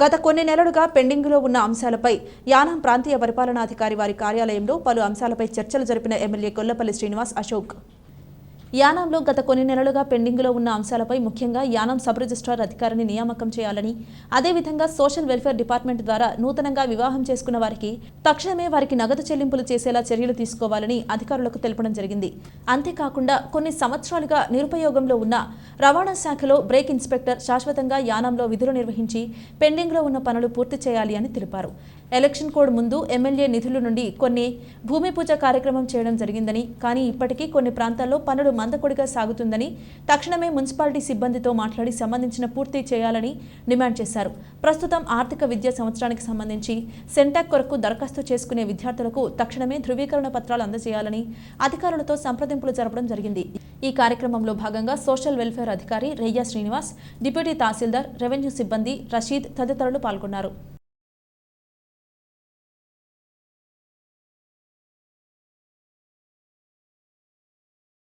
గత కొన్ని నెలలుగా పెండింగ్లో ఉన్న అంశాలపై యానాం ప్రాంతీయ పరిపాలనాధికారి వారి కార్యాలయంలో పలు అంశాలపై చర్చలు జరిపిన ఎమ్మెల్యే కొల్లపల్లి శ్రీనివాస్ అశోక్. యానాంలో గత కొన్ని నెలలుగా పెండింగ్లో ఉన్న అంశాలపై ముఖ్యంగా యానాం సబ్ రిజిస్ట్రార్ అధికారిని నియామకం చేయాలని అదేవిధంగా సోషల్ వెల్ఫేర్ డిపార్ట్మెంట్ ద్వారా నూతనంగా వివాహం చేసుకున్న వారికి తక్షణమే వారికి నగదు చెల్లింపులు చేసేలా చర్యలు తీసుకోవాలని అధికారులకు తెలపడం జరిగింది. అంతేకాకుండా కొన్ని సంవత్సరాలుగా నిరుపయోగంలో ఉన్న రవాణా శాఖలో బ్రేక్ ఇన్స్పెక్టర్ శాశ్వతంగా యానాంలో విధులు నిర్వహించి పెండింగ్లో ఉన్న పనులు పూర్తి చేయాలి అని తెలిపారు. ఎలక్షన్ కోడ్ ముందు ఎమ్మెల్యే నిధుల నుండి కొన్ని భూమి పూజ కార్యక్రమం చేయడం జరిగిందని కానీ ఇప్పటికీ కొన్ని ప్రాంతాల్లో పనులు మందకొడిగా సాగుతుందని తక్షణమే మున్సిపాలిటీ సిబ్బందితో మాట్లాడి సంబంధించిన పూర్తి చేయాలని డిమాండ్ చేశారు. ప్రస్తుతం ఆర్థిక విద్యా సంవత్సరానికి సంబంధించి సెంటాక్ కొరకు దరఖాస్తు చేసుకునే విద్యార్థులకు తక్షణమే ధృవీకరణ పత్రాలు అందజేయాలని అధికారులతో సంప్రదింపులు జరపడం జరిగింది. ఈ కార్యక్రమంలో భాగంగా సోషల్ వెల్ఫేర్ అధికారి రెయ్య శ్రీనివాస్ డిప్యూటీ తహసీల్దార్ రెవెన్యూ సిబ్బంది రషీద్ తదితరులు పాల్గొన్నారు.